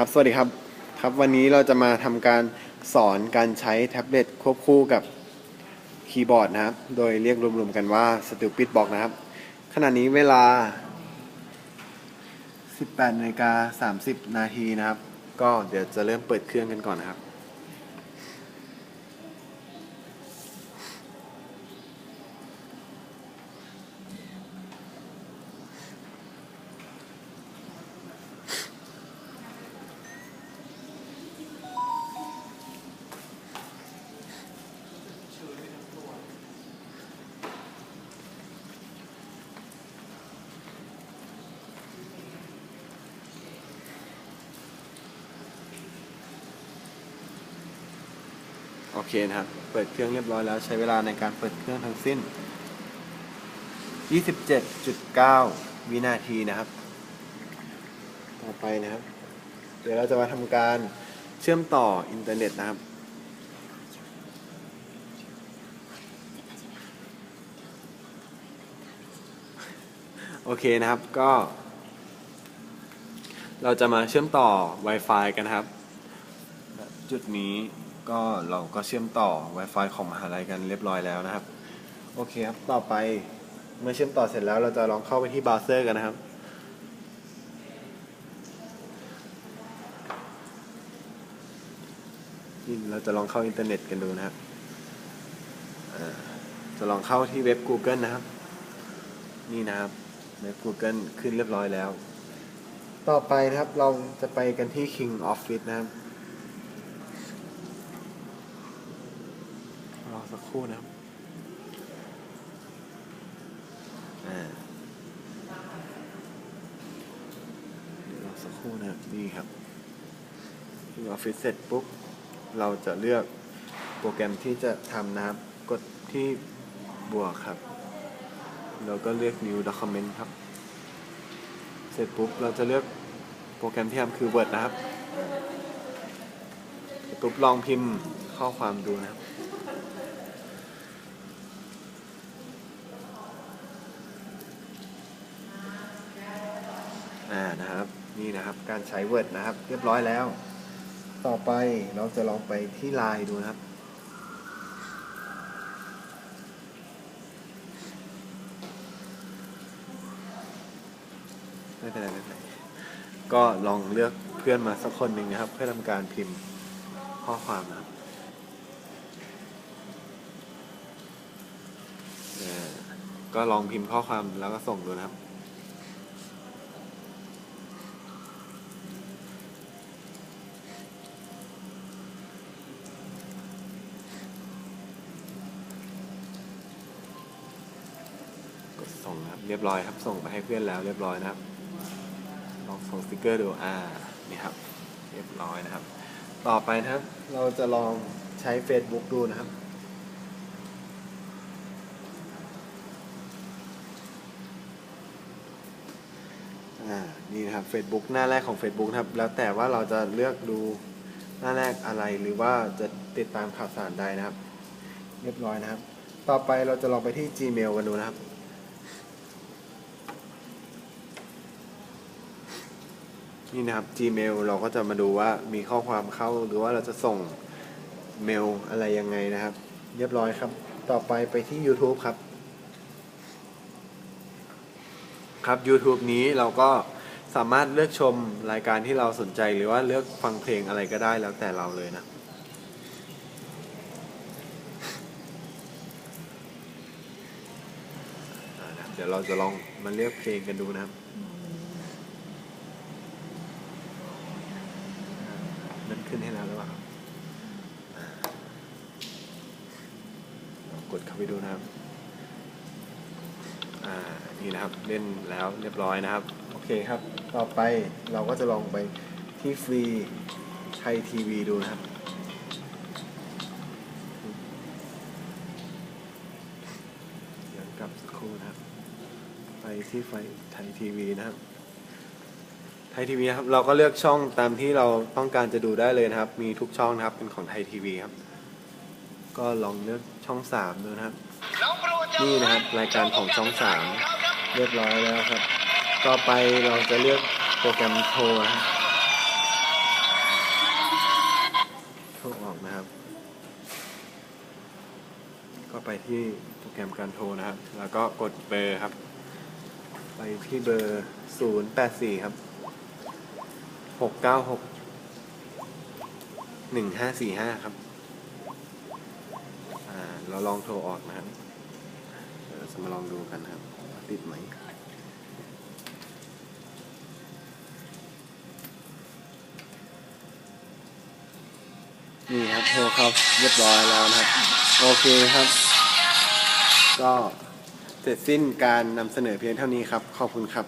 ครับ สวัสดีครับ ครับ วันนี้เราจะมาทำการสอนการใช้แท็บเล็ตควบคู่กับคีย์บอร์ดนะครับ โดยเรียกรวมๆกันว่า Stupid Box นะครับ ขณะนี้เวลา 18นาฬิกา30 นาทีนะครับ ก็เดี๋ยวจะเริ่มเปิดเครื่องกันก่อนนะครับ โอเคนะครับ เปิดเครื่องเรียบร้อยแล้วใช้เวลาในการเปิดเครื่องทั้งสิ้น 27.9 วินาทีนะครับ ต่อไปนะครับ เดี๋ยวเราจะมาทำการเชื่อมต่ออินเทอร์เน็ตนะครับ โอเคนะครับก็ เราจะมาเชื่อมต่อ Wi-Fi กันนะครับ จุดนี้ ก็เราก็เชื่อมต่อ Wi-Fi ของมหาลัยกันเรียบร้อยแล้วนะครับ โอเคครับ ต่อไปเมื่อเชื่อมต่อเสร็จแล้วเราจะลองเข้าไปที่เบราว์เซอร์กันนะครับ นี่เราจะลองเข้าอินเทอร์เน็ตกันดูนะครับจะลองเข้าที่เว็บ Google นะครับ นี่นะครับเว็บ Google ขึ้นเรียบร้อยแล้ว ต่อไปนะครับเราจะไปกันที่ King Office นะครับ รอ สักครู่นะครับอ่ารอสักครู่นะครับนี่ครับที่ออฟฟิศเสร็จปุ๊บ เราจะเลือกโปรแกรมที่จะทำนะครับ กดที่บวกครับแล้วก็เลือก new document ครับ เสร็จปุ๊บ เราจะเลือกโปรแกรมที่ทำคือ Word นะครับปุ๊บลองพิมพ์ข้อความดูนะครับ อ่านะครับ นะครับ การใช้ Word นะครับ เรียบร้อยแล้ว ต่อไปเราจะลองไปที่ Line ดูนะครับ ไม่เป็นไรไม่เป็นไรก็ลองเลือกเพื่อนมาสักคนหนึ่งนะครับ เพื่อทำการพิมพ์ข้อความนะครับก็ลองพิมพ์ข้อความแล้วก็ส่งดูนะครับ กด ส่งนะครับ เรียบร้อยครับ ส่งไปให้เพื่อนแล้วเรียบร้อยนะครับ ลองส่งสติกเกอร์ดูอ่านี่ครับ เรียบร้อยนะครับ ต่อไปนะครับ เราจะลองใช้ Facebook ดูนะครับอ่านี่นะครับ Facebook หน้าแรกของ Facebook นะครับ แล้วแต่ว่าเราจะเลือกดูหน้าแรกอะไรหรือว่าจะติดตามข่าวสารใดนะครับ เรียบร้อยนะครับ ต่อไปเราจะลองไปที่ Gmail กันดูนะครับ นี่นะครับ Gmail เราก็จะมาดูว่ามีข้อความเข้าหรือว่าเราจะส่งเมลอะไรยังไงนะครับ เรียบร้อยครับ ต่อไปไปที่ YouTube ครับ ครับ YouTube นี้เราก็สามารถเลือกชมรายการที่เราสนใจหรือว่าเลือกฟังเพลงอะไรก็ได้แล้วแต่เราเลยนะเดี๋ยวเราจะลองมาเลือกเพลงกันดูนะครับ นั่น ขึ้นให้แล้วหรือเปล่าลองกดเข้าไปดูนะครับ อ่า นี่นะครับ เล่นแล้วเรียบร้อยนะครับ โอเคครับ ต่อไปเราก็จะลองไปที่ฟรีไทยทีวีดูนะครับเดี๋ยวกลับสักครู่นะครับ ไปที่ไฟไทยทีวีนะครับ ไทยทีวีครับเราก็เลือกช่องตามที่เราต้องการจะดูได้เลยนะครับ มีทุกช่องนะครับเป็นของไทยทีวีครับ ก็ลองเลือกช่องสามดูนะครับ นี่นะครับรายการของช่องสามเรียบร้อยแล้วครับ ต่อไปเราจะเลือกโปรแกรมโทรโทรออกนะครับ ก็ไปที่โปรแกรมการโทรนะครับ แล้วก็กดเบอร์ครับ ไปที่เบอร์สี่ครับ 696 1545ครับ อ่า เราลองโทรออกนะครับเดี๋ยวจะมาลองดูกันครับ ติดไหมนี่ครับโทรเข้าเรียบร้อยแล้วนะครับ โอเคครับ ก็เสร็จสิ้นการนำเสนอเพียงเท่านี้ครับ ขอบคุณครับ